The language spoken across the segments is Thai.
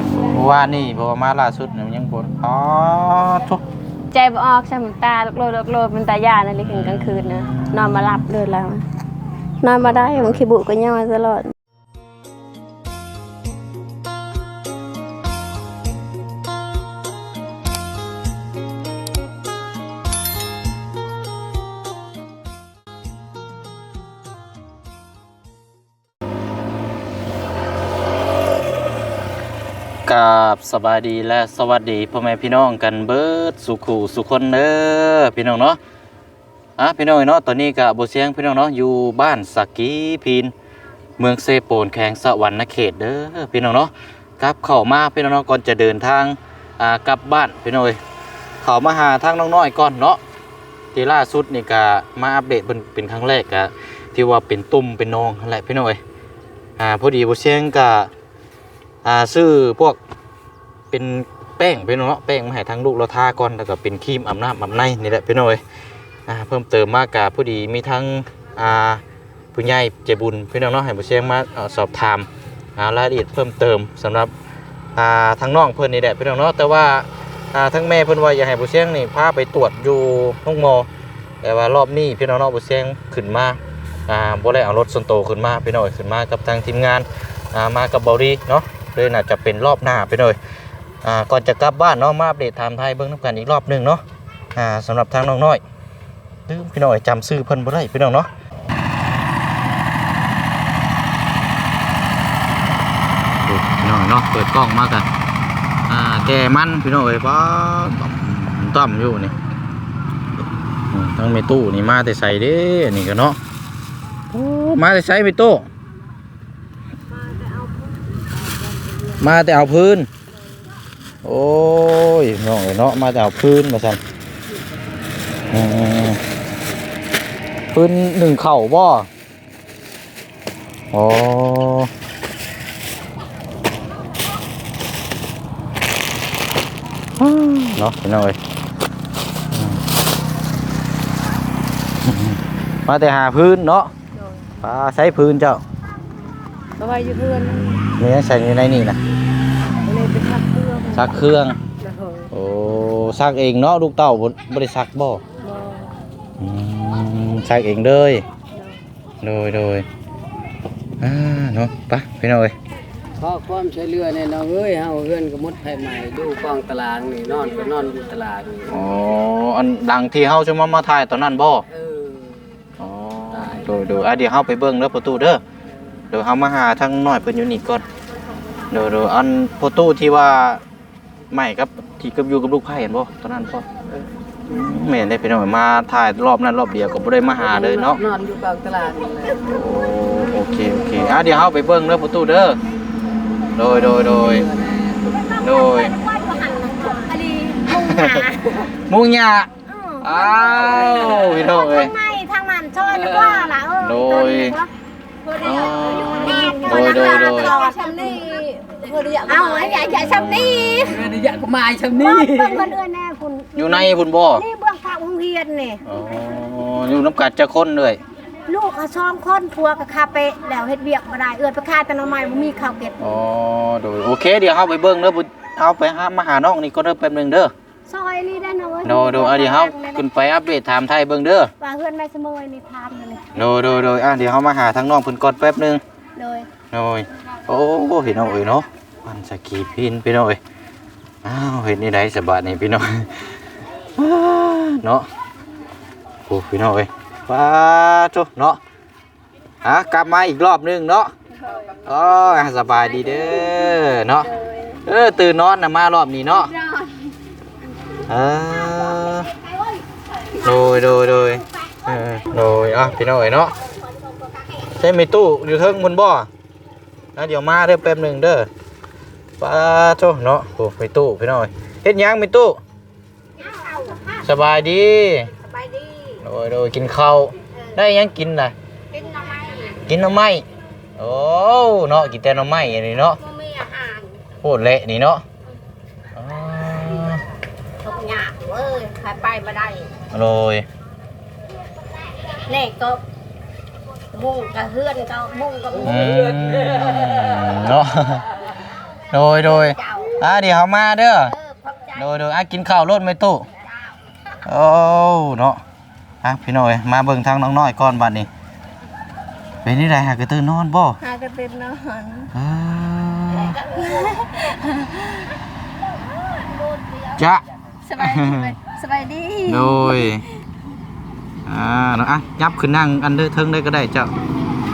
ยว่านี่เพราะว่ามาล่าสุดเนี่ยมันยังปวดอ๋อทุกใจบ่ออกใช้ำตาโลดโลดมันตายานั่นเลยถึงกลางคืนนะนอนมาหลับเลยแล้ว นอนมาได้บางทีบุก็ย่อตลอด กับสบายดีและสวัสดีพ่อแม่พี่น้องกันเบิดสุขูสุคนเด้อพี่น้องเนาะอะพี่น้องเนาะตอนนี้กับบเสียงพี่น้องเนาะอยู่บ้านสักกีพีนเมืองเซโปนแขงสวรรณเขตเด้อพี่น้องเนาะกลับเข้ามาพี่น้องเนาะก่อนจะเดินทางอ่ากลับบ้านพี่น้องเอ้ยเข้ามาหาทางน้องน้อยก่อนเนาะที่ล่าสุดนี่ก็มาอัปเดตเป็นเป็นครั้งแรกก็ที่ว่าเป็นตุ่มเป็นนองนั่นแหละพี่น้องอ้ยอ่าพอดีบเสียงก็ อ่าซื้อพวกเป็นแป้งพี่น้องเนาะแป้งมาให้ทั้งลูกเราทาก่อนแล้วก็เป็นครีมอาบน้ำอาบในนี่แหละพี่น้องเอ้ยอ่าเพิ่มเติมมากกาผู้ดีมีทั้งอ่าผู้ใหญ่ใจบุญพี่น้องเนาะให้ผู้เชี่ยงมาสอบถามอ่ารายละเอียดเพิ่มเติมสำหรับอ่าทั้งน้องเพิ่นนี่แหละพี่น้องเนาะแต่ว่าอ่าทั้งแม่เพิ่อนว่าอยากให้ผู้เชี่ยงนี่พาไปตรวจอยู่ห้องหมอแต่ว่ารอบนี้พี่น้องเนาะผู้เชี่ยงขึ้นมาอ่าบ่ได้เอารถส่วนตัวขึ้นมาพี่น้องเอ้ยขึ้นมากับทางทีมงานอ่ามากับเบาดีเนาะ เลยน่าจะเป็นรอบหน้าไปเลยอ่าก่อนจะกลับบ้านเนาะมาอัปเดตไทม์ไทยเบิ้งน้ำกันอีกรอบหนึ่งเนาะอ่าสำหรับทางน้องน้อยลืมพี่น้อยจำซื้อเพิ่นบ่ได้พี่น้องเนาะพี่น้อยเนาะเปิดกล้องมากันอ่าแกมันพี่น้อยป้าต่อมต่อมอยู่นี่ทั้งเมตู้นี่มาแต่ใส่เด้นี่ก็เนาะโอ้มาแต่ใส่เมตู้ มาแต่เอาพื้น โอ้ยน้องเอ้ยเนาะมาแต่เอาพื้นมาสั่นอืมพื้นหนึ่งเข่าบ่โอ้เนาะพี่น้องเอ้ยอืมมาแต่หาพื้นเนาะปลาใช้พื้นเจ้า ก็ไปอยู่เพื่อนนี่ยังใส่อยู่ในนี่นะเลยไปทักเพื่อนซักเครื่อง แล้วเหรอโอ้ซักเองเนาะลูกเต้าบ่บ่ได้ซักบ่บ่อืมซักเองเลยโดยโดยอ่าเนาะไปพี่น้องเอ้ยขอความช่วยเหลือในน้องเอ้ยเฮาเฮือนก็มุดไผใหม่ดูกองตารางนี่นอนก็นอนอยู่ตารางนี่อ๋ออันดังที่เฮาจะมามาถ่ายตอนนั้นบ่ เออ อ๋อ ตาย โดยโดยอะเดี๋ยวเฮาไปเบิ่งเด้อประตูเด้อ เดี๋ยวเฮามาหาทางน้อยเพิ่นอยู่นี่ก่อนเดี๋ยวเดี๋ยวอันประตูที่ว่าใหม่กับที่กับอยู่กับลูกไผ่เห็นบ่ตอนนั้นบ่แม่นได้พี่น้องมาถ่ายรอบนั้นรอบเดียวก็บ่ได้มาหาเลยเนาะนอนอยู่กองตารางนี่แหละโอ้โอเคโอเคอะเดี๋ยวเฮาไปเบิ่งเด้อประตูเด้อโดยโดยโดยโดยอันนี้มุงหนามุงหยาอ้าวพี่น้องเอ้ยไม่ทางมันช่วยดีกว่าล่ะเออโดยอ๋อ โดยโดยโดย ชำนี่เอาไอ้ใหญ่ใหญ่ชำนี่เงินอยากก็มาชำเบื้นี่องเงินเอื้อนแน่คุณอยู่ในพุ่นบ่นี่เบื้องข้างโรงเรียนนี่อ๋ออยู่น้ำกัดจะค้นเลยลูกก็ช่องค้นพัวกับคาเปะแล้วเฮ็ดเวียกบ่ได้เอื้อนไปคายแต่หน้ำไม้บ่มีข้าวเก็บอ๋อโดยโอเคเดี๋ยวเฮาไปเบิ่งเด้อบุเฮาไปหามาหาน้องนี่ก็เด้อแป๊บหนึงเด้อ ซอยนี่ได้นะเว้ยโดยโดยอะเดี๋ยวเฮาขึ้นไปอัปเดตถามไทยเบิ่งเด้อว่าเพื่อนแม่สมอยนี่ทานนั่นนี่โดยโดยโดยอะเดี๋ยวเฮามาหาทางน้องเพิ่นก่อนแป๊บหนึงโดยโอ้ยโอ้พี่น้องเอ้ยเนาะมันสกีพินพี่น้องเอ้ยอ้าวเห็นนี่ได้สบายนี่พี่น้องว้าเนาะโอ้พี่น้องเอ้ยว้าจุเนาะอะกลับมาอีกรอบหนึงเนาะอ๋ออะสบายดีเด้อเนาะเออตื่นนอนนะมารอบนี้เนาะเออโดยโดยโดยเออโดยอะพี่น้องเอ้ยเนาะใช่ไหมตู้อยู่เทิงบนบ่นะเดี๋ยวมาเด้อแป๊บหนึ่งเด้อป้าโตเนาะโอ้ไปตู้พี่น้อยเฮ็ดหยังไปตู้สบายดีสบายดีโดยโดยกินข้าวได้หยังกินน่ะกินหน่อไม้กินหน่อไม้โอ้เนาะกินแต่หน่อไม้อันนี้เนาะบ่มีอาหารโคตรเละนี่เนาะอ๋อ ทุกอย่างเอ้ยขายไปบ่ได้โดยแน่ก็มุงกับเฮือนก็มุงกับมุงอืมเนาะโดยโดยอะเดี๋ยวเขามาเด้อโดยโดยอะกินข้าวรถไหม่ตู้โอ้เนาะอะพี่น้อยมาเบิ่งทางน้องน้อยก่อนบัดนี้เป็นนี่ได้หากระตื่นนอนบ่หากระตินนอนเออจ้ะ สบายดีไหมสบายดีโดยอ่าเนาะอะยับขึ้นนั่งอันเดอร์เทิงได้ก็ได้เจ้า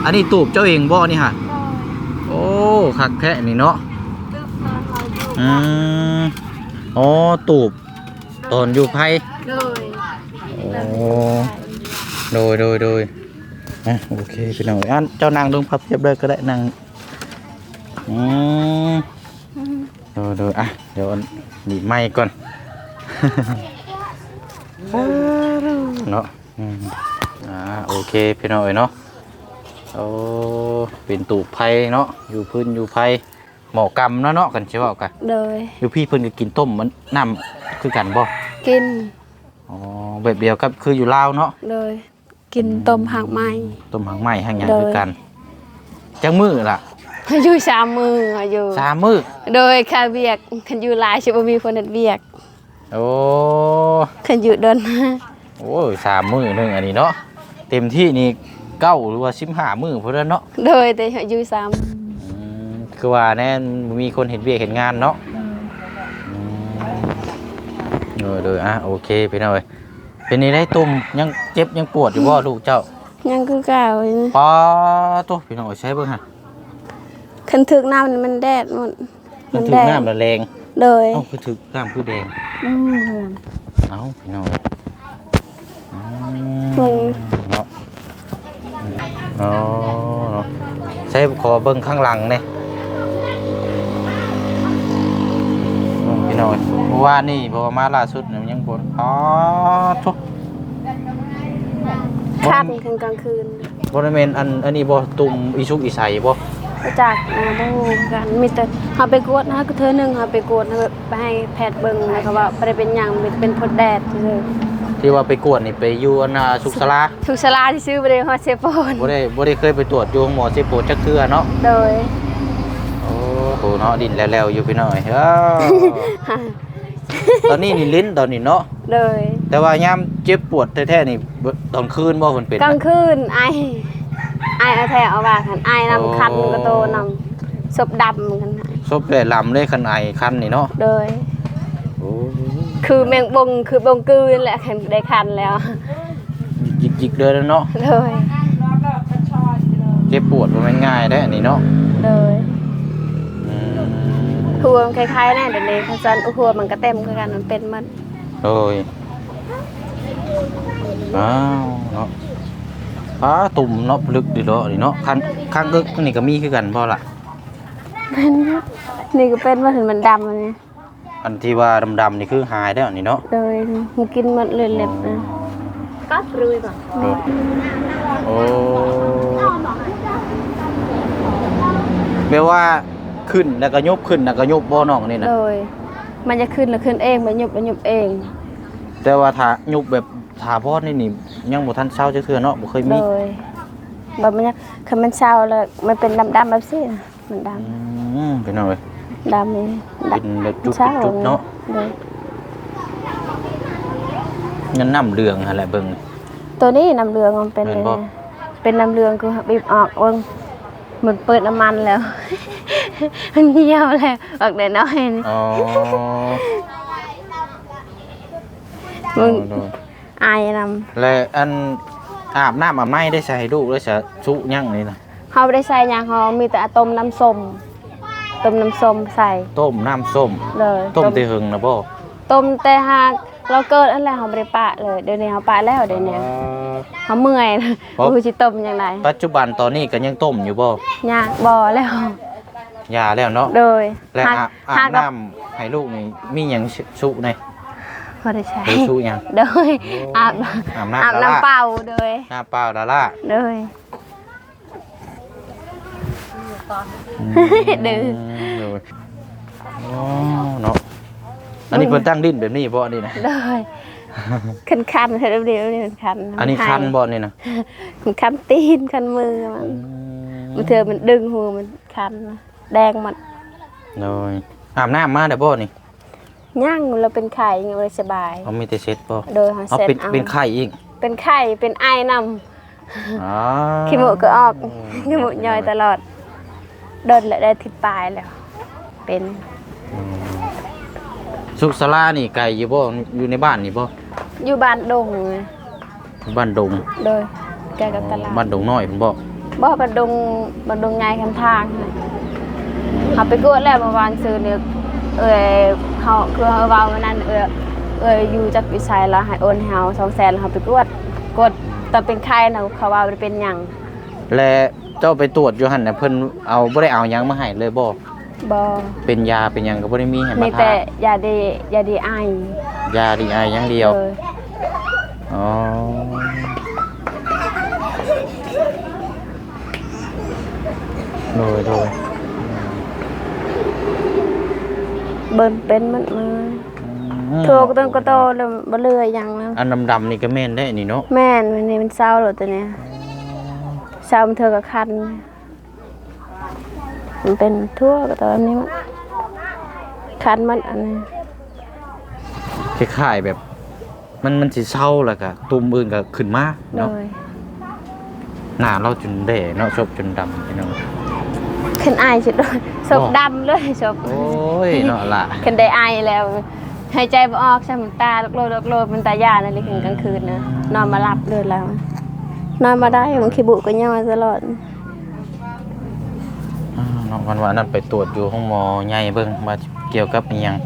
อันนี้ตูบเจ้าเองบ่นี่ฮะโอ้คักแค่นี่เนาะตึบนอนรออยู่อืมอ๋อตูบตอนอยู่ไพ่เลยโอ้โดยโดยโดยอะโอเคพี่น้องอันเจ้านางลงพับเทียบเลยก็ได้นางอืมโดยโดยอะเดี๋ยวอันหนีบไม้ก่อน เนาะอืมอ่าโอเคพี่น้องเอ้ยเนาะโอ้เป็นตูบไผ่เนาะอยู่พื้นอยู่ไผ่หมอกำเนาะเนาะกันใช่ป่ากันเลยอยู่พี่เพิ่นก็กินต้มมันน้ำคือกันบ่กินอ๋อแบบเดียวกับคืออยู่ลาวเนาะเลยกินต้มหักไม้ต้มหางไหม้หางหยังโดยคือกันจังมือล่ะอายุสามมืออายุสามมือโดยคาเวียกคันอยู่หลายชิบมีคนเฮ็ดเวียก โอ้คันอยู่เดินโอ้ยสามมือหนึงอันนี้เนาะเต็มที่นี่เก้าหรือว่าสิบห้ามือพอแล้วเนาะโดยแต่อายุสามอืมคือว่าแน่มีคนเห็นเวียกเห็นงานเนาะอืมเออเดยอะโอเคพี่น้อยเป็นนี่ได้ตุ่มยังเจ็บยังปวดอยู่บ่ลูกเจ้ายังคือเก่าอยู่นะป้าตัวพี่น้อยใช้เบิ่งฮะคันถึกน้ำนี่มันแดดหมดมันถึงน้ำละแรง โดยเอ้าคือถึกน้ำคือแดงอืมเอ้าพี่น้อยอืมึงมเนาะอ๋อเนาะใช้ขอเบิ่งข้างหลังเนี่ยอืมพี่น้อยเพราะว่านี่เพราะว่ามาล่าสุดเนี่ยมันยังปวดอ๋อทุกคันกลางกลางคืนบริเวณอันอันนี้บ่ตุ่มอีชุกอีใสบ่มา จากมาดูกันมีแต่เฮาไปกวดนะก็เธอหนึงเฮาไปกวดนะไปให้แพทย์เบิ่งแล้วก็ว่าบ่ได้เป็นหยังมีแต่เป็นพดแดดซื่อที่ว่าไปกวดนี่ไปอยู่อันน่ะสุขศาลาๆทุกสลาที่ซื้อบ่ได้ฮอดเซโปนบ่ได้บ่ได้เคยไปตรวจอยู่หมอสิโปรดจักเทื่อเนาะโดยโอ้โหเนาะดินแล้วๆอยู่พี่น้อยอ้าวตอนนี้นี่ลิ้นตอนนี้เนาะโดยแต่ว่ายามเจ็บปวดแท้ๆนี่เบิดตอนคืนบ่เพิ่นเป็นกลางคืนไอ ไอเอาแท้เอาว่ากันไอนํคันก็โตนำศพดำกันนะซบได้ลำเลยคันไอคันนี่เนาะโดย โอ้คือแมงบงคือบงกืนแหละคันได้คันแล้ว จิกๆเด้อเนาะโดย เจ็บปวดบ่แม่นง่ายเด้ออันนี้เนาะโดยอืมหัวมันคล้ายๆแน่เดี๋ยวนี้คันซันหัวมันก็เต็มคือกันมันเป็นมัน โดยอ้าวเนาะ อ้าตุ่มเนาะลึกดีเนาะนี่เนาะคันข้างเอิกนี่ก็มีคือกันบ่ล่ะเป็นนี่ก็เป็นมาถึงมันดำอันนี้อันที่ว่าดำๆนี่คือหายแล้วนี่เนาะโดยมันกินหมันเลยเล็บนะก็รุยก่อนโดยโอ้แปลว่าขึ้นแล้วก็ยบขึ้นแล้วก็ยบบ่น้องนี่นะโดยมันจะขึ้นแล้วขึ้นเองมันหยุบมันหยุบเอง แต่ว่าถ้ายบแบบ ถาพอดนี่นี่ยังบ่ทันเช้าจักเทื่อเนาะบ่เคยโดมียแบบมันยังคันมันเศร้าแล้วมันเป็นดำๆแบบนี้นะมันดอืมเป็นเอาเว้ยำดำนี่เป็นแบบจุเศร้าดๆๆเนาะโดยงั้นน้ำเหลืองหั่นแหละเบิ่ง ตัวนี้น้ำเรืองมันเป็นแม่นบ่เลยนะเป็นน้ำเรืองคือบีบออกเบิ่งเหมือนเปิดน้ำมันแล้ว มันเหี่ยวแล้วออกได้น้อยนี่อ๋อมึงโดย อายนและอันอาบน้ำอาบไม้ได้ใส่ให้ลูกแล้วจะชุยังนี่นะำเขาไม่ได้ใส่หยางเขามีแต่ต้มน้ำส้มต้มน้ำส้มใส่ต้มน้ำส้ม เลยต้มเตหึงนะบ่ต้มแต่หากเราเกิดอันแรกเขาไม่ได้ปะเลยเดี๋ยวนี้เขาปะแล้วเดี๋ยวนี้เขาเมื่อยนะเพราะกูจะต้มยังไงปัจจุบันตอนนี้ก็ยังต้มอยู่บ่ยากบ่อแล้วยาแล้วเนาะ โดยและหากอาบอาหาบกเราน้ำให้ลูกนี่มีหยังชุใน ไม่ได้ใช้หรือชุหยังโดยอาบอาบน้ำอาบละล่าน้ำเปล่าโดยหน้าเปล่าดาล่าโดยดื้อโดยอ๋อเนาะอันนี้เพิ่นตั้งดินแบบนี้บ่อันนี้นะโดยคันคันๆเห็นเดียวนี่มันคันอันนี้คันบ่นี่นะมันคันตีนคันมือมันมันเธอมันดึงหัวมันคันนะแดงมันโดยอาบน้ำมาได้บ่นี่ ย่างเราเป็นไข่ยังเลยสบาย เอามีแต่เช็ดบ่โดยหาเอาเซ็ตเป็นเอาเป็นไข่อีก เป็นไข่เป็นไอ้นอ๋อำขี้มูกก็ออกขี้มูกย่อยตลอดโดนและได้ทิศปลายแล้ว เป็นสุขสลานี่ไก่อยู่บ่อยู่ในบ้านนี่บ่อยู่บ้านดงไงบ้านดงโดยแกกับตลาดบ้านดงน้อยเพิ่นบ่บ่บ้านดงบ้านดงใหญ่คำทางน่ะเขาไปกวดแล้วเมื่อวานซื้อเนี่ยเอ้ย เขาคือเขาเว้าวันนั้นเอ้ยเอ้ยอยู่จักวิสัยแล้วให้โอนให้เฮา200,000แล้วเขาไปกวดกดแต่เป็นไข้น่ะเขาว่าบ่ได้เป็นหยังและเจ้าไปตรวจอยู่หั่นน่ะเพิ่นเอาบ่ได้เอาหยังมาให้เลยบ่บ่เป็นยาเป็นหยังก็บ่ได้มีให้มีมาทาแต่ยาดียาดีไอยาดีไออย่างเดียวเอออ๋อ โดยโดย เบิ่นเป็นมันมาอืมโทรก็ต้องก็โตแล้วบ่เหลือหยังแล้วอันดำๆนี่ก็แม่นได้นี่เนาะแม่นวันนี้มันเศร้าแล้วตัวเนี้ยเศร้ามันเธอก็คันมันเป็นทั่วก็ตอนนี้มันคันมันอันนี้คล้ายๆแบบ มันมันสิเศร้าแล้วก็ตุ่มอื่นก็ขึ้นมาโดเนาะยหน้าเราจนแด่เนาะชบจนดำพี่น้อง ขึ้นอายสุดเลยศพดำเลยศพโอ้ยเนาะล่ะขึ้นได้อายแล้วหายใจบ่ออกใช่มันตาลกโลดลกโลดมันตายานั่นเลยขึ้นกลางคืนนะนอนมาหลับเลยแล้ว นอนมาได้มันขี้บุก็ย่อตลอดอ่าเนาะวันวานนั้นไปตรวจอยู่ห้องหมอใหญ่เบิ่งว่าเกี่ยวกับอิหยัง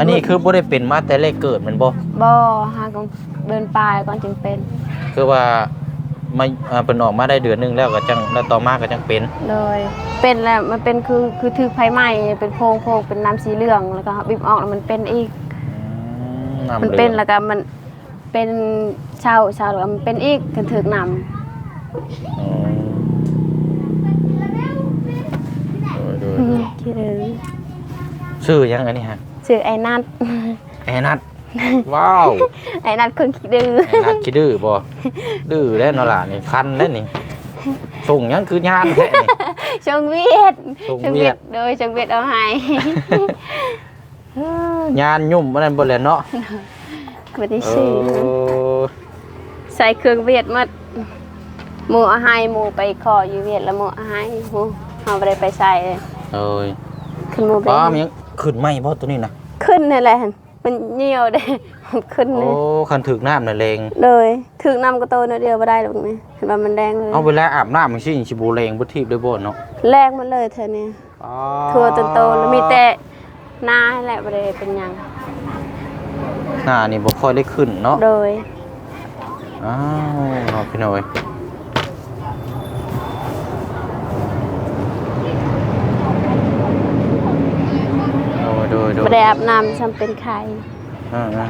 อันนี้คือบ่ได้เป็นมาแต่แรกเกิดแมันบ่บ่หาก่อนเดินปลายก่อนจึงเป็น คือว่า มาอ่าเพิ่นออกมาได้เดือนหนึงแล้วก็จังแล้วต่อมาก็จังเป็นเลยเป็นแล้วมันเป็นคือคือถือไฟไหม้เป็นโพงโพงเป็นน้ำสีเหลืองแล้วก็บิบออกแล้วมันเป็นอีกอืมำมันหลืองเป็นแล้วก็มันเป็นเช้าเช้าแล้วก็มันเป็นอีกกันถึกน้อ๋อโดยำคิดเลยๆชื่อหยังอันนี้ฮะชื่อไอ้นัดไอ้นัด ว้าวไอ้นัดคนขี้ดื้อไอ้นัดคิดดื้อบ่ดื้อแล้วเนาะล่ะนี่คันแล้วนี่ส่งหยังคือยานแท้นี่ชงเวียดชงเวียดโดยชงเวียดเอาให้ยานยุ่มอันนั้นบ่แล้วเนาะไม่ได้เอชื่ออใส่เครื่องเวียดหมดหมูเอาให้หมูไปขออยู่เวียดแล้วหมูเอาให้หมูเอาไปไปใส่เลยเอ้ยขึ้นหมูไปป้ามันยังขึ้นไหมบ่ตัวนี้นะขึ้นนี่แหละ มันเหี่ยวได้ ขึ้นโอ้เลยคันถึกน้ำน่ะแรงเลยถึงน้ำก็โตนิดเดียวไม่ได้หรอกนี่เห็นว่ามันแดงเลยเอาเวลาอาบน้ำมันสิสิบ่แรงบ่ทีบด้วยบ่เนาะแรงมันเลยเธอเนี่ยอ๋อทั่วจนโตแล้วมีแต่หน้าให้แหละไม่ได้เป็นหยังหน้านี่บ่ค่อยได้ขึ้นเนาะ โดยอ้าวเนาะพี่น้อยโดยโดยโดย ไม่ได้อาบน้ำซ้ำเป็นไข่อ่าอ่า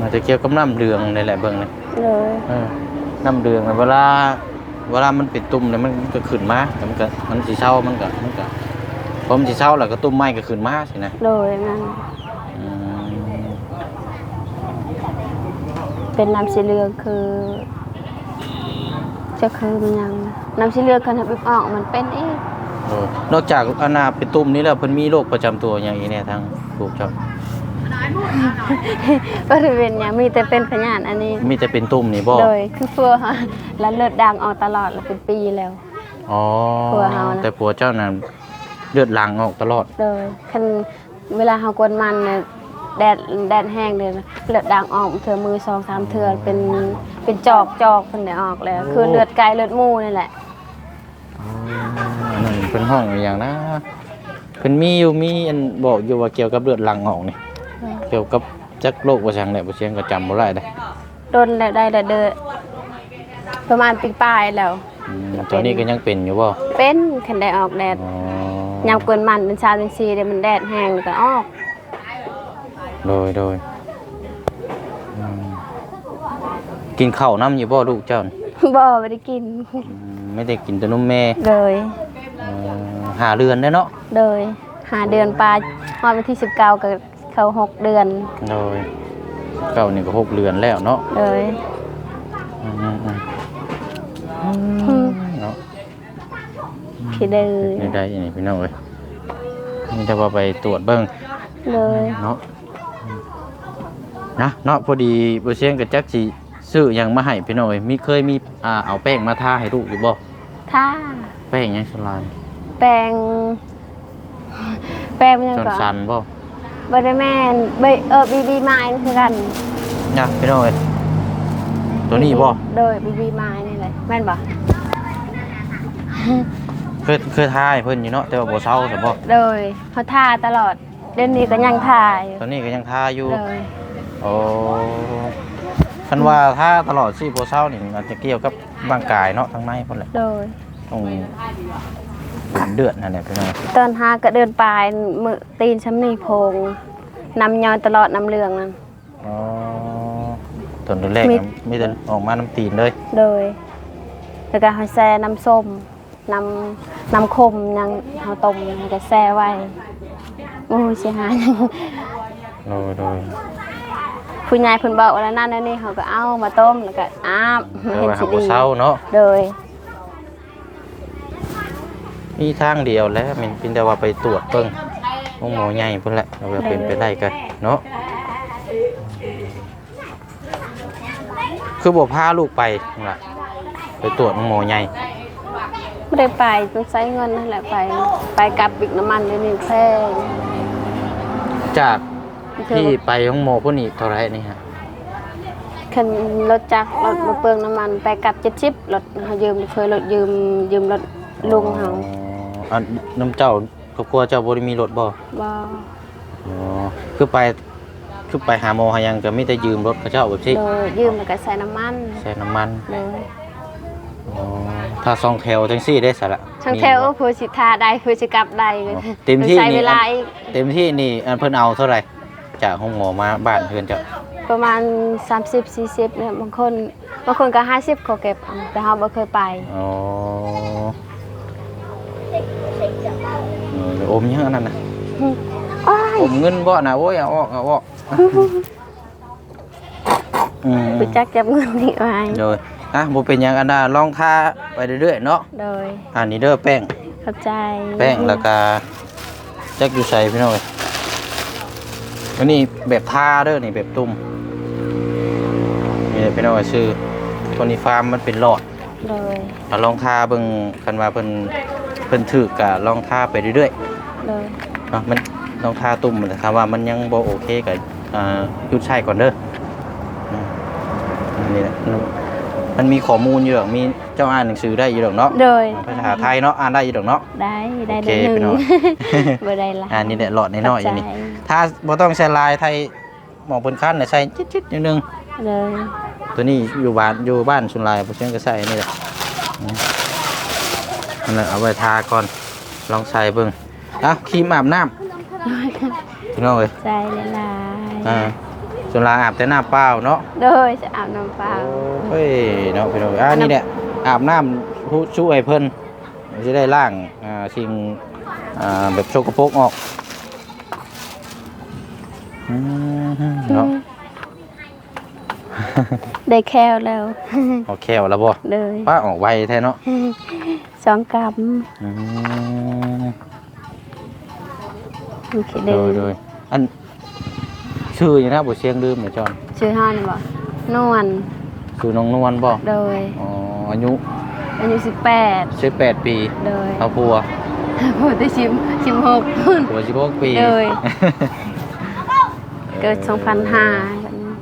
มันจะเกี่ยวกับน้ำเดืองนี่แหละเบิ่งนี่เลยเออน้ำเดืองน่ะเวลา เวลามันเป็นตุ่มเนี่ยมันก็ขึ้นมาแต่มันก็มันสิเศร้ามันก็มันก็พอมันสิเศร้าแล้วก็ตุ่มไม้ก็ขึ้นมาสินะเลยนั่นอืมเป็นน้ำสีเหลืองคือ จะคือมันหยังน้ำสีเหลืองคันบิบออกมันเป็นอีกโอ้ นอกจากอานาเป็นตุ่มนี้แล้วเพิ่นมีโรคประจำตัวอย่างอีเนี่ยทางลูกเจ้าบริเวณหยังมีแต่เป็นพยานอันนี้ มีแต่เป็นตุ่มนี่บ่โดยคือเฟือแล้วเลือดดังออกตลอดแล้วเป็นปีแล้ว อ๋อผัวเฮานะ แต่ผัวเจ้าน่ะเลือดหลั่งออกตลอดเลยคันเวลาเฮากวนมันเนี่ยแดดแดดแห้งเลยนะเลือดดังออกเถื่อมือสองสามเถื่อเป็นเป็นจอกจอกเพิ่นได้ออกแล้ว คือเลือดไก่เลือดหมูนี่แหละ อ๋อนั่นเป็นห้องอหย่างนะเพิ่นมีอยู่มีอันบอกอยู่ว่าเกี่ยวกับเลือดหลั่งออกนี่ เกี่ยวกับจักโรคประชังแหละประเชียงก็จำบ่ได้เด้โดนแล้วได้แล้วเด้อประมาณปีปลายแล้ว อืมตอนนี้ก็ยังเป็นอยู่บ่เป็นคันได้ออกแดดอ๋อยามกวนมันเป็นชาเป็นซีเดี๋ยวมันแดดแห้งแล้วก็ออกโดยโดยอืมกินข้าวน้ำอยู่บ่ลูกเจ้าน่ะบ่ไม่ได้กินอืม ไม่ได้กินแต่นมแม่เลยเอ่อหาเรือนได้เนาะเลยหาเดือนปลาฮอดวันที่สิบเก้ากับเขาหกเดือน โดยเก้านี่ก็หกเรือนแล้วเนาะเลยอืมอืมอืม เนาะขี้ดื้อนี่ได้นี่พี่น้องเอ้ยนี่จะว่าไปตรวจเบิ่งเลยเนาะนะเนาะพอดีบ่เสียงกับจักสิ ซื้อหยังมาให้พี่น้องเอ้ยมีเคยมีอ่าเอาแป้งมาทาให้ลูกอยู่บ่ถ้าแป้งหยังสลานแปลง แปลงมันยังจนก่อนสันบ่บไดแมนเบเออบีบีไม้นี่คือกันนะพี่น้องเอ้ยตัวนี้บ่โดยบีบีไม้นี่เลยแม่นบ่เคยเคยทาให้เพิ่นอยู่เนาะแต่ว่าบ่เซาซะบ่โดยเขาทาตลอดเดือนนี้ก็ยังทาอยู่ตัวนี้ก็ยังทาอยู่ โดย โอ้ คันว่าถ้าตลอดสิบ่เซานี่อาจจะเกี่ยวกับร่างกายเนาะทั้งในพุ่นแหละโดย ต้องเป็นเดือดนั่นแหละพี่น้องตอนหาก็เดินปลายมือตีนช้ำนี่โพงนำยอนตลอดนำเรืองนั่น อ๋อตอนแรกมีๆน่ะมีแต่ออกมาน้ำตีนเลย โดย แล้วก็เขาแซ่น้ำส้มน้ำน้ำคมยังเขาต้มแล้วก็แซ่ไว้โอ้ยเสียหายโดยโดย ผู้ใหญ่เพิ่นบอกว่าแล้วนั่นแล้วนี่เขาก็เอามาต้มแล้วก็อาบไม่แต่เห็นว่าสิหาบ่ดีเซาเนาะ โดย มีทางเดียวแหล้วมันเป็นแต่ว่าไปตรวจเบิ่งห้องหมอใหญ่พุ่นแหละเอาไปเป็นไปได้กันเนาะคือบ่พาลูกไปนั่นล่ะไปตรวจห้องหมอใหญ่ไม่ได้ไปต้องใช้เงินนั่นแหละไป ไปกับบิกน้ำมันเดี๋ยวนี้แพงจากคือ ที่ไปห้องหมอพุ่นนี่เท่าไหร่นี่ฮะคันรถจักรรถมาเปลืองน้ำมันไปกับเจ็ดชิปรถเขายืมเคยรถยืมยืมรถลุงเขาอ๋ออันน้ำเจ้าครอบครัวเจ้าบ่ได้มีรถบ่บ่อ๋อคือไปคือไปหาหมอหาหยังก็มีแต่ยืมรถเขาเจ้าแบบที่โดยยืมแล้วก็ใส่น้ำมันใช้น้ำมันเลยอ๋อถ้าซองแถวจังซี่ได้สาระช่างมีแถวบ่เพื่อสิทาได้เพื่อสิกลับได้เลยอ๋อเต็มที่ใช้นี่เวลาอีกเต็มที่นี่อันเพิ่นเอาเท่าไหร่ จากห้องหมอมาบ้านเพิ่นเจ้าประมาณ 30 40เนี่ยบางคนบางคนก็ 50เขาเก็บเอาแต่เราบ่เคยไปอ๋อเออเดี๋ยวอมยังอันนั้นน่ะอ้ายอมเงินบ่น่ะโอ้ยเอาออกเอาออกอืมรู้จักจับเงินนี่ไว้โดยอะบ่เป็นหยังอันน่ะลองทาไปเรื่อยๆเนาะโดยอันนี้เด้อแป้ง เข้าใจ แป้งแล้วก็แจ็คอยู่ใส่พี่น้อย อันนี้แบบทาเด้อนี่แบบตุ่มนี่แหละพี่น้อยชื่อตัวนี้ฟาร์มมันเป็นหลอดโดยเอาลองทาเบิ่งคันว่าเพิ่นเพิ่นถือกะลองทาไปเรื่อยโดยๆเนาะมันลองทาตุ่มแต่ถามว่ามันยังบ่โอเคก็อ่าหยุดใช้ก่อนเด้ออืมอันนี่แหละมันมีข้อมูลอยู่ดอกมี เจ้าอ่านหนังสือได้อยู่ดอกเนาะโดยภาษาไทยเนาะอ่านได้อยู่ดอกเนาะได้ได้โอเคได้หนึ่งพี่น้อยบ่ได้ละอันนี้แหละหลอดน้อยๆอย่างนี้เข้าใจถ้าบ่ต้องใช้ลายไทยหมองเพิ่นคั้นน่ะใส่จิ๊ดๆนิดนึงเลยตัวนี้อยู่บ้านอยู่บ้านชุนลายบ่เชิงก็ใส่นี่แหละอืมนั่นแหละเอาไว้ทาก่อนลองใส่เบิ่งอะครีมอาบน้ำพี่น้องเอ้ยใจละลายอ่าชุนลายอาบแต่น้ำเปล่าเนาะโดยจะอาบน้ำเปล่าโอ้ยเนาะพี่น้องเอ้ยอ่านี่แหละ อาบน้ำผู้ช่วยเพิ่นจะได้ล้างอ่าสิ่งอ่าแบบโชกโปรกออกอืมเนาะได้แค่แล้วโอเคเอาแล้วบ่เลยป้าออกไวแท้เนาะสองกรัมอืมโอเคโดเด้ยโดยอันชื่ออย่างนะบ่เสียงลืมเหมือนจอนชื่อห้านี่บ่นวลคือน้องนวลบ่โดยอ๋อ อายุอายุ18 18ปีโดยเอาผัวพอได้ชิมชิมหกผัว16ปีโดยเกิด2005แบบนี้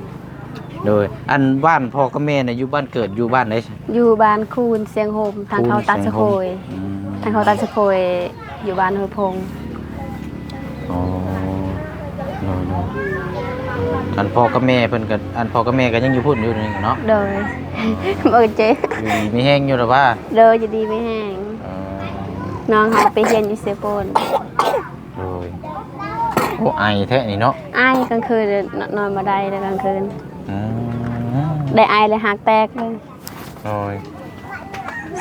โดยอันบ้านพ่อกับแม่น่ะอยู่บ้านเกิดอยู่บ้านไหนอยู่บ้านคูนเสียงโฮมทางเขาตัดสะโคยอืมทางเขาตัดสะโคยอยู่บ้านห้วยพง อ๋อโดยโดย อันพ่อกับแม่เพิ่นก็อันพ่อกับแม่ก็ยังอยู่พุ่นอยู่นี่เนาะ โดยเออเจ๊อยู่มีแห้งอยู่หรือว่าโดยจะดีไม่แห้งเอ่อน้องเขาไปเรียนอยู่เซโปนโดยโอ้ไอแท้นี่เนาะอ้ายกลางคืนเดี๋ยวนอนมาได้เลยกลางคืน อืมได้ไอายเลยหักแตกเลยโดย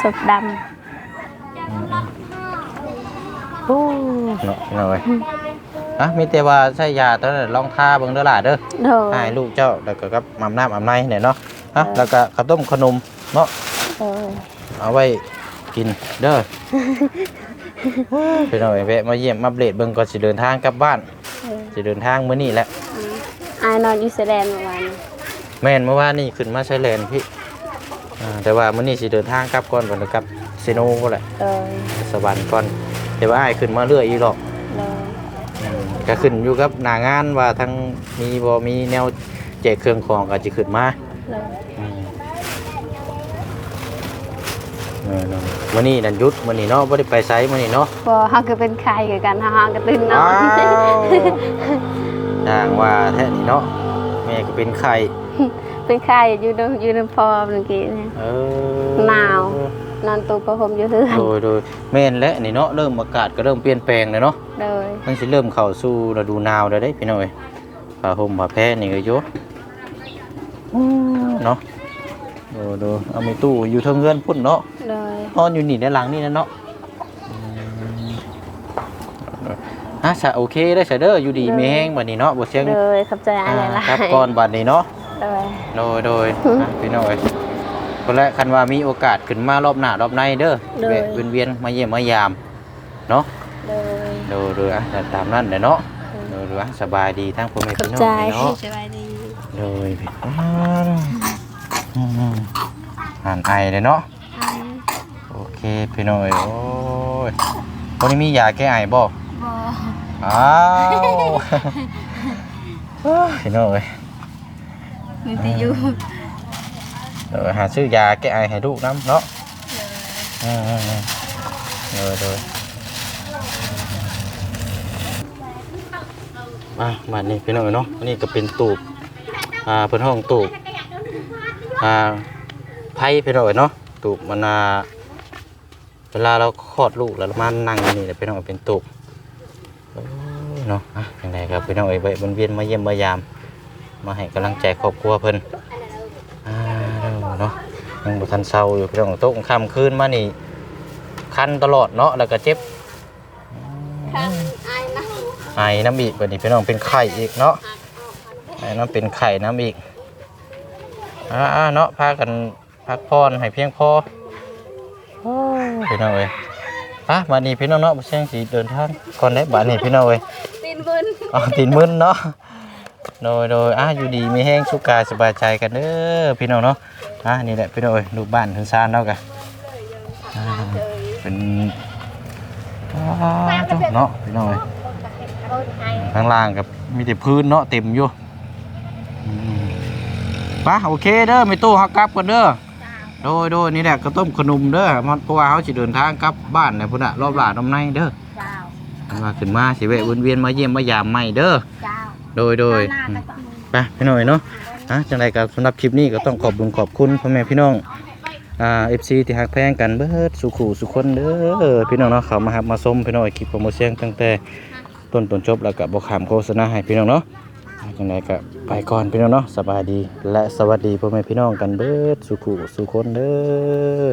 ศพดอืมำอู้เนาะพี่น้อย อะมีแต่ว่าใช้ยาตอนนั้นลองทาเบิ่งเด้อล่ะเด้อโดย ให้ลูกเจ้าแล้วก็กับอาบน้ำอาบในเนี่ยเนาะอะแล้วก็ข้าวต้มขนมเนาะโดยเอาไว้กินเด้อพี่น้องเอ้ยแวะมาเยี่ยมมาอัปเดตเบิ่งก่อนสิเดินทางกลับบ้านเออสิเดินทางมื้อนี้แหละ อายนอนอยู่สแลนเมื่อวานนี้แม่นเมื่อวานนี่ขึ้นมาใช้แลนด์พี่อ่าแต่ว่ามื้อนี้สิเดินทางกลับก่อนก่อนนะครับเซโนก็แหละเลยสวรรค์ก่อนแต่ว่าอ้ายขึ้นมาเรื่อยอีหรอกเลยอืม ก็ขึ้นอยู่กับหน้างานว่าทั้งมีบ่มีแนวแจกเครื่องของก็สิขึ้นมาเลยอืมเออเนาะมื้อนี้นั่นหยุดมื้อนี้เนาะบ่ได้ไปไสมื้อนี้เนาะ พอเฮาก็เป็นไข้คือกันเฮาก็ตื่นนออ้าน วต่างว่าแท้นี่เนาะแม่ก็เป็นไข้เป็นไข้อยู่ในอยู่ในพอเมื่อกี้เนี่ย เออหนาว นอนตูประผมอยู่เฮือนโดยโดยแม่นและนี่เนาะเริ่มอากาศก็เริ่มเปลี่ยนแปลงแล้วเนาะเลยมันสิเริ่มเข้าสู่ฤดูหนาวแล้วเด้พี่น้อยผ้าห่มผ้าแพรนี่ก็อยู่เนาะดูดูเอามีตู้อยู่เทิงเรือนพุ่นเนาะเลยนอนอยู่นี่ในหลังนี่นะเนาะอืมอะซะโอเคได้อซะเด้ออยู่ดีมีแฮงบัดนี้เนาะบ่เสียงเลยขับใจอะไรล่ะครับก่อนบัดนี้เนาะเลยโดยโดยอะพี่น้อยค นละคันว่ามีโอกาสขึ้นมารอบหน้ารอบในเด้อแวะเวียนๆมาเยี่ยมมายามเนาะเลยดูดูอะแต่ตามนั้นเด้อเนาะดูดูอะสบายดีทั้งพ่อแม่ขับพี่น้องใจเนาะ สบายดีโดยพี่อืมอ่านไอเลยเนาะโอเคพี่น้อยโอ้ยคนนี้มียาแก้ไอบ่บออ้าวพี่น้อย มีที่อยู่ เดี๋ยวหาซื้อยาแก้ไอให้ลูกน้ำเนาะอืมอืมอืมเดี๋ยวเดี๋ยวมามานี่พี่น้อยเนาะอันนี้ก็เป็นตูบอ่าเพิ่นห้องตูบอ่าไผ่พี่น้อยเนาะตูบมันอ่าเวลาเราคลอดลูกแล้วมันนั่งอยู่นี่แหละพี่น้อยเป็นตูบโอ้ยเนาะอะยังไงครับพี่น้อยไปบนเวียนมาเยี่ยมมายาม มาให้กำลังใจครอบครัวเพิ่นอ่าเนาะ ยังบ่ทันเศร้าอยู่พี่น้องโต๊ะค่ำคืนมานี่คันตลอดเนาะแล้วก็เจ็บไอ้นะไอน้ำอีกบัดนี้พี่น้องเป็นไข้อีกเนาะไอน้ำเป็นไข้น้ำอีกอ่าๆเนาะพากันพักผ่อนให้เพียงพอโอ้ยพี่น้องเอ้ยอะบัดนี้พี่น้องเนาะบ่เสียงสิเดินทางก่อนได้บัดนี้พี่น้องเอ้ยตีนบุญอ๋อตีนมึนเนาะโดยโดยอะอยู่ดีมีแห้งสุขกายสบายใจกันเด้อพี่น้องเนาะ อะนี่แหละพี่น้องเอ้ยดูบ้านทุนซานเนาะกันอ่าเป็นอ่าจ้ะเนาะพี่น้องเอ้ยข้างล่างกับมีแต่พื้นเนาะเต็มอยู่อืมไปะโอเคเด้อไม่ตู้ฮักกลับกันเด้อโดยโดยนี่แหละก็ต้มขนมเด้อมันเพราะว่าเขาสิเดินทางกลับบ้านเนี่ยพุ่นน่ะรอบหลาดน้ำในเด้อเจ้าอันว่าขึ้นมาสิแวะวนเวียนมาเยี่ยมมายามใหม่เด้อเจ้าโดยโดยอืมไปพี่น้อยเนาะ อะจังไรกับสำหรับคลิปนี้ก็ต้องขอบคุญขอบคุณพ่อแม่พี่น้องอ่าเอฟซีที่ฮักแพงกันเบิดสุขุสุขคนเด้อพี่น้องเนาะเขามาหับมาส้มพี่น้องคลิปโปรโมชั่นตั้งแต่ต้นต้นจบแล้วกับบกขามโฆษณาให้พี่น้องเนาะอะจังไรก็ไปก่อนพี่น้องเนาะสบายดีและสวัสดีพ่อแม่พี่น้องกันเบิดสุขุสุขคนเด้อ